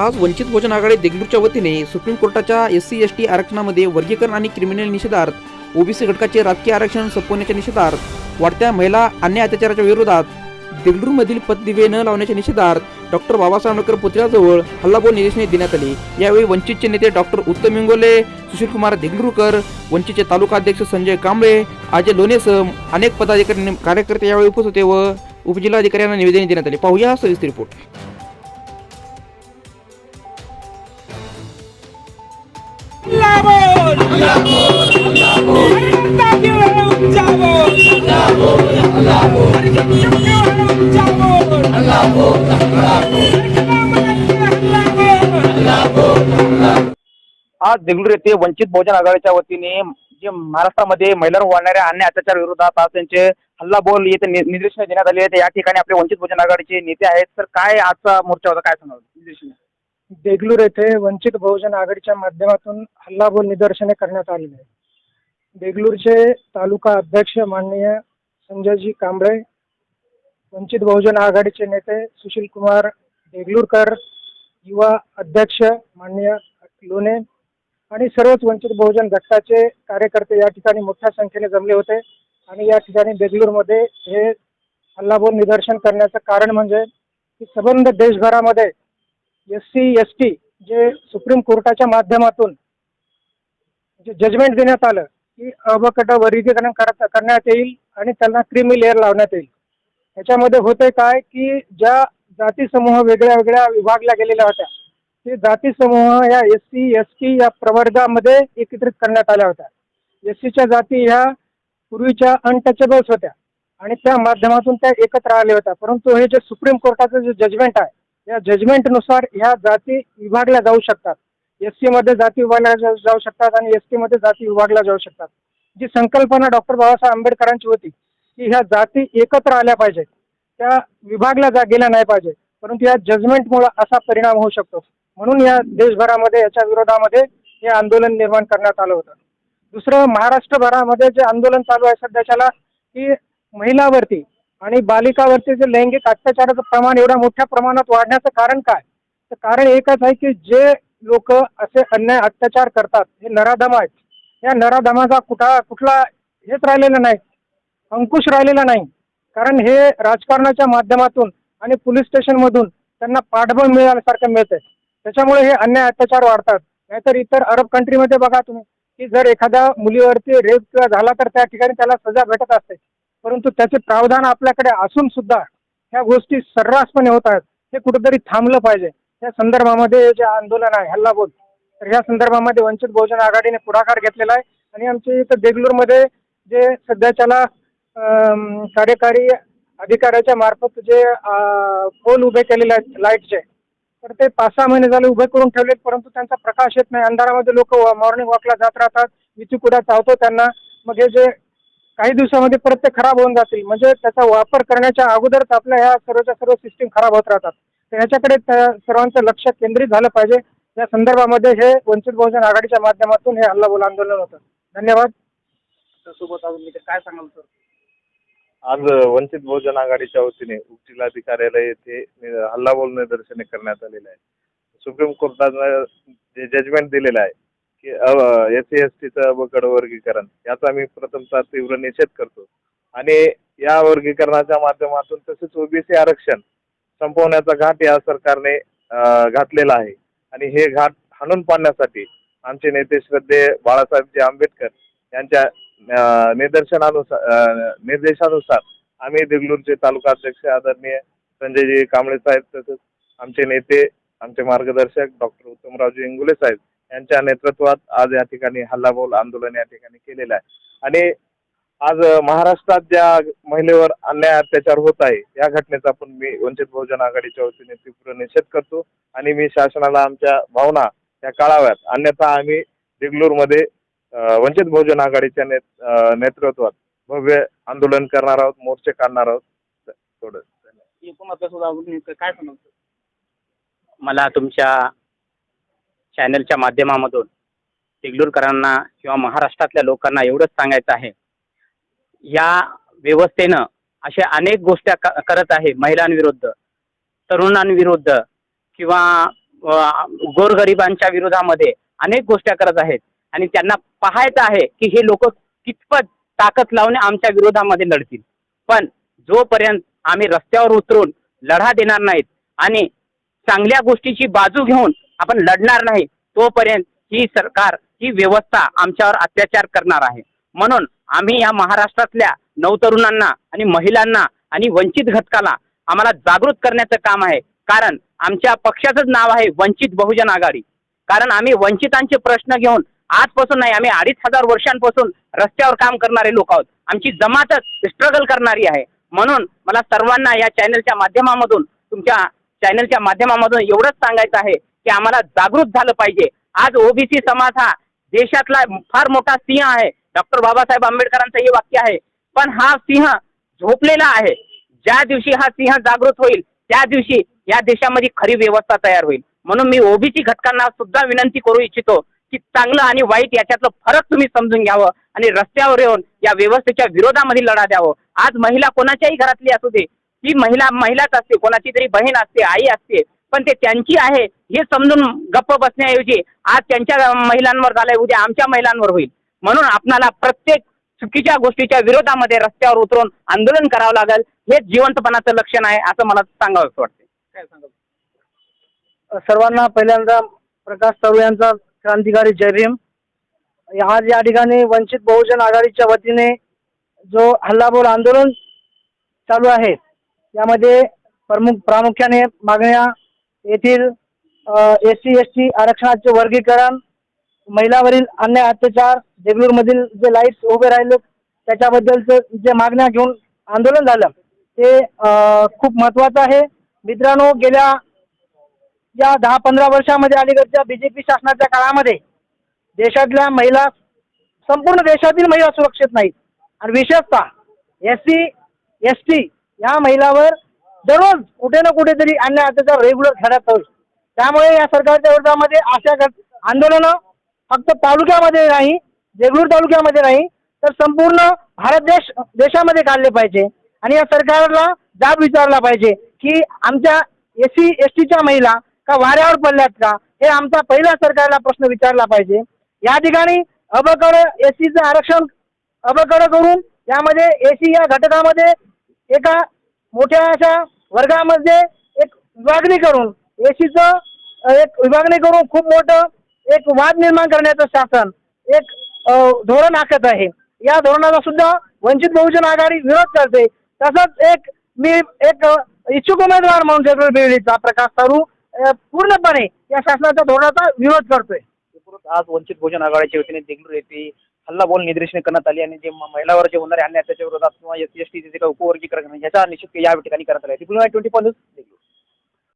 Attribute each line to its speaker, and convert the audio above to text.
Speaker 1: आज वंचित बहुजन आघाडी देगलूरच्या वतीने सुप्रीम कोर्टाच्या एस सी एस टी आरक्षणामध्ये वर्गीकरण आणि क्रिमिनल निषेधार्थ ओबीसी घटकाचे राजकीय आरक्षण संपवण्याच्या निषेधार्थ वाढत्या महिला अन्याय अत्याचाराच्या विरोधात देगलूरमधील पतदिवे न लावण्याच्या निषेधार्थ डॉक्टर बाबासाहेब आंबेडकर पुतळ्याजवळ हल्लाबोल निदर्शने देण्यात आली. यावेळी वंचितचे नेते डॉक्टर उत्तम इंगोले सुशीलकुमार देगलूरकर वंचितचे तालुका अध्यक्ष संजय कांबळे अजय लोणेसह अनेक पदाधिकारी कार्यकर्ते यावेळी उपस्थित होते व उपजिल्हाधिकाऱ्यांना निवेदन देण्यात आले. पाहूया सविस्तर रिपोर्ट.
Speaker 2: आज देगलूर येथे वंचित बहुजन आघाडीच्या वतीने जे महाराष्ट्रामध्ये महिलांवर वाढणाऱ्या अन्य अत्याचार विरोधात आज त्यांचे हल्लाबोल येथे नि- देण्यात आली आहेत. या ठिकाणी आपले वंचित बहुजन आघाडीचे नेते आहेत. तर काय आजचा मोर्चा होता? काय सांगाल? निदर्शन.
Speaker 3: देगलूर येथे वंचित बहुजन आघाडीच्या माध्यमातून हल्लाबोल निदर्शने करण्यात आलेली आहे. देगलूरचे तालुका अध्यक्ष माननीय संजयजी कांबळे वंचित बहुजन आघाडीचे नेते सुशील कुमार देगलूरकर युवा अध्यक्ष माननीय लोणे आणि सर्वच वंचित बहुजन गटाचे कार्यकर्ते या ठिकाणी मोठ्या संख्येने जमले होते आणि या ठिकाणी देगलूरमध्ये हे हल्लाबोल निदर्शन करण्याचं कारण म्हणजे की संबंध देशभरामध्ये एस सी एस टी जे सुप्रीम कोर्टाच्या माध्यमातून जे जजमेंट देण्यात आलं की अबकट वर्गीकरण करण्यात येईल आणि त्यांना क्रिमी लेअर लावण्यात येईल. याच्यामध्ये होते काय की ज्या जाती समूह वेगळ्या वेगळ्या विभागल्या गेलेल्या होत्या ते जाती समूह या एस सी एस टी या प्रवर्गामध्ये एकत्रित करण्यात आल्या होत्या. एस सीच्या जाती ह्या पूर्वीच्या अनटचेबल्स होत्या आणि त्या माध्यमातून त्या एकत्र आल्या होत्या. परंतु हे जे सुप्रीम कोर्टाचं जे जजमेंट आहे या जजमेंटनुसार ह्या जाती विभागल्या जाऊ शकतात. एसमध्ये जाती विभागल्या जाऊ शकतात आणि एसमध्ये जाती विभागल्या जाऊ शकतात. जी संकल्पना डॉक्टर बाबासाहेब आंबेडकरांची होती की ह्या जाती एकत्र आल्या पाहिजेत. त्या विभागल्या जा गेल्या नाही पाहिजे परंतु या जजमेंटमुळे असा परिणाम होऊ शकतो. म्हणून या देशभरामध्ये याच्या विरोधामध्ये हे आंदोलन निर्माण करण्यात आलं होतं. दुसरं महाराष्ट्रभरामध्ये जे आंदोलन चालू आहे सध्याच्याला की महिलावरती आणि बालिकावरचे जे लैंगिक अत्याचाराचं प्रमाण एवढ्या मोठ्या प्रमाणात वाढण्याचं कारण काय? तर कारण एकच आहे की जे लोक असे अन्याय अत्याचार करतात हे नराधम आहेत. या नराधमाचा कुठा कुठला हेच राहिलेला नाही. अंकुश राहिलेला नाही. कारण हे राजकारणाच्या माध्यमातून आणि पोलीस स्टेशनमधून त्यांना पाठबळ मिळाल्यासारखं मिळतंय. त्याच्यामुळे हे अन्याय अत्याचार वाढतात. नाहीतर इतर अरब कंट्रीमध्ये बघा तुम्ही की जर एखाद्या मुलीवरती रेप किंवा झाला तर त्या ठिकाणी त्याला सजा भेटत असते. परंतु त्याचे प्रावधान आपल्याकडे असून सुद्धा ह्या गोष्टी सर्रासपणे होत आहेत. हे कुठेतरी थांबलं पाहिजे. या संदर्भामध्ये जे आंदोलन आहे हल्लाबोल तर या संदर्भामध्ये वंचित बहुजन आघाडीने पुढाकार घेतलेला आहे. आणि आमच्या इथं देगलूरमध्ये जे सध्याच्याला कार्यकारी अधिकाऱ्याच्या मार्फत जे पोल उभे केलेले आहेत लाईटचे तर ते पाच सहा महिने झाले उभे करून ठेवलेत परंतु त्यांचा प्रकाश येत नाही. अंधारामध्ये लोक मॉर्निंग वॉकला जात राहतात. विचुकुडा चावतो त्यांना. मग हे जे काही दिवसामध्ये परत ते खराब होऊन जातील. म्हणजे त्याचा वापर करण्याच्या अगोदरच आपल्या ह्या सर्वच्या सर्व सिस्टीम खराब होत राहतात. तर ह्याच्याकडे त्या सर्वांचं लक्ष केंद्रित झालं पाहिजे. या संदर्भामध्ये हे वंचित बहुजन आघाडीच्या माध्यमातून हे हल्लाबोल आंदोलन होतं. धन्यवाद.
Speaker 2: सोबत अजून मी काय सांगाल सर?
Speaker 4: आज वंचित बहुजन आघाडीच्या वतीने उपजिल्हाधिकार्यालय येथे नि- हल्लाबोल निदर्शने करण्यात आलेले आहे. सुप्रीम कोर्टानं जे जजमेंट दिलेलं आहे एस सी एस टीचं अबकड वर्गीकरण याचा मी प्रथमतः तीव्र निषेध करतो. आणि या वर्गीकरणाच्या माध्यमातून तसेच ओबीसी आरक्षण संपवण्याचा घाट या सरकारने घातलेला आहे. आणि हे घाट हाणून पाडण्यासाठी आमचे नेते श्रद्धे बाळासाहेबजी आंबेडकर यांच्या निदर्शनानुसार निर्देशानुसार आम्ही देगलूरचे तालुका अध्यक्ष आदरणीय संजयजी कांबळे साहेब तसेच आमचे नेते आमचे मार्गदर्शक डॉक्टर उत्तमरावजी इंगुले साहेब यांच्या नेतृत्वात आज या ठिकाणी हल्लाबोल आंदोलन या ठिकाणी केलेलं आहे. आणि आज महाराष्ट्रात ज्या महिलेवर अन्याय अत्याचार होत आहे या घटनेचा पण मी वंचित बहुजन आघाडीच्या वतीने तीव्र निषेध करतो. आणि मी शासनाला आमच्या भावना या कळाव्यात अन्यथा आम्ही अं, वंचित बहुजन आघाडीच्या नेतृत्वात भव्य आंदोलन करणार आहोत मोर्चे काढणार आहोत. थोडं
Speaker 2: काय
Speaker 5: मला तुमच्या चॅनलच्या माध्यमामधून देगलूरकरांना किंवा महाराष्ट्रातल्या लोकांना एवढंच सांगायचं आहे. या व्यवस्थेनं अशा अनेक गोष्टी करत आहे महिलांविरुद्ध तरुणांविरुद्ध किंवा गोरगरिबांच्या विरोधामध्ये अनेक गोष्टी करत आहेत. आणि त्यांना पाहायचं आहे की हे लोक कितपत ताकद लावणे आमच्या विरोधामध्ये लढतील. पण जोपर्यंत आम्ही रस्त्यावर उतरून लढा देणार नाहीत आणि चांगल्या गोष्टीची बाजू घेऊन आपण लढणार नाही तोपर्यंत ही सरकार ही व्यवस्था आमच्यावर अत्याचार करणार आहे. म्हणून आम्ही या महाराष्ट्रातल्या नवतरुणांना आणि महिलांना आणि वंचित घटकाला आम्हाला जागृत करण्याचं काम आहे. कारण आमच्या पक्षाचंच नाव आहे वंचित बहुजन आघाडी. कारण आम्ही वंचितांचे प्रश्न घेऊन आजपासून नाही आम्ही अडीच हजार वर्षांपासून रस्त्यावर काम करणारे लोक आहोत. आमची जमातच स्ट्रगल करणारी आहे. म्हणून मला सर्वांना या चॅनलच्या माध्यमामधून तुमच्या चॅनलच्या माध्यमामधून एवढंच सांगायचं आहे. की आम्हाला जागृत झालं पाहिजे. आज ओबीसी समाज हा देशातला फार मोठा सिंह आहे. डॉक्टर बाबासाहेब आंबेडकरांचं हे वाक्य आहे. पण हा सिंह झोपलेला आहे. ज्या दिवशी हा सिंह जागृत होईल त्या दिवशी या देशामध्ये खरी व्यवस्था तयार होईल. म्हणून मी ओबीसी घटकांना सुद्धा विनंती करू इच्छितो की चांगलं आणि वाईट याच्यातलं फरक तुम्ही समजून घ्यावं आणि रस्त्यावर येऊन या व्यवस्थेच्या विरोधामध्ये लढा द्यावं. आज महिला कोणाच्याही घरातली असू दे ती महिला महिलाच असते कोणाची तरी बहीण असते आई असते पण ते त्यांची आहे हे समजून गप्प बसण्याऐवजी आज त्यांच्या महिलांवर झालंय उद्या आमच्या महिलांवर होईल. म्हणून आपणाला प्रत्येक चुकीच्या गोष्टीच्या विरोधामध्ये रस्त्यावर उतरून आंदोलन करावं लागेल. हे जिवंतपणाचं लक्षण आहे असं मला सांगावं? वाटतं
Speaker 6: सर्वांना पहिल्यांदा प्रकाश तरू यांचा क्रांतिकारी जयभीम आज या ठिकाणी वंचित बहुजन आघाडीच्या वतीने जो हल्लाबोल आंदोलन चालू आहे यामध्ये प्रमुख प्रामुख्याने मागण्या येथील एस सी एस टी आरक्षणाचे वर्गीकरण महिलावरील अन्याय अत्याचार देगलूरमधील जे लाइट उभे राहिले त्याच्याबद्दलचं जे मागण्या घेऊन आंदोलन झालं ते खूप महत्त्वाचं आहे. मित्रांनो गेल्या या दहा पंधरा वर्षामध्ये अलीकडच्या बीजेपी शासनाच्या काळामध्ये देशातल्या महिला संपूर्ण देशातील महिला सुरक्षित नाहीत. आणि विशेषतः एस सी एस टी या महिलावर दररोज कुठे ना कुठेतरी अन्य अत्याचार रेग्युलर घडत होईल त्यामुळे या सरकारच्या विरोधामध्ये अशा घट- आंदोलनं फक्त तालुक्यामध्ये नाही देगलूर तालुक्यामध्ये नाही तर संपूर्ण भारत देश देशामध्ये काढले पाहिजे. आणि या सरकारला जाब विचारला पाहिजे की आमच्या एस सी एस टीच्या महिला का वाऱ्यावर पडल्यात का? हे आमचा पहिला सरकारला प्रश्न विचारला पाहिजे. या ठिकाणी अबकड एस सीचं आरक्षण अबकड करून यामध्ये ए सी या घटकामध्ये एका मोठ्या अशा वर्गामध्ये एक विभागणी करून ए सीचं एक विभागणी करून खूप मोठं एक वाद निर्माण करण्याचं शासन एक धोरण आखत आहे. या धोरणाला सुद्धा वंचित बहुजन आघाडी विरोध करते. तसंच एक मी एक इच्छुक उमेदवार म्हणून जनरल बिर्डीचा प्रकाश तारू पूर्णपणे या शासनाच्या धोरणाचा विरोध करतोय.
Speaker 2: आज वंचित बहुजन आघाडीच्या वतीने देगलूर येथे हल्ला बोल निदर्शने करण्यात आली आणि जे महिलावर जे होणारे अन्याय त्याच्या विरोधात किंवा एस सी एस टी जे काही उपवर्गीकरण याचा निश्चित या ठिकाणी करण्यात आला आहे. Twenty news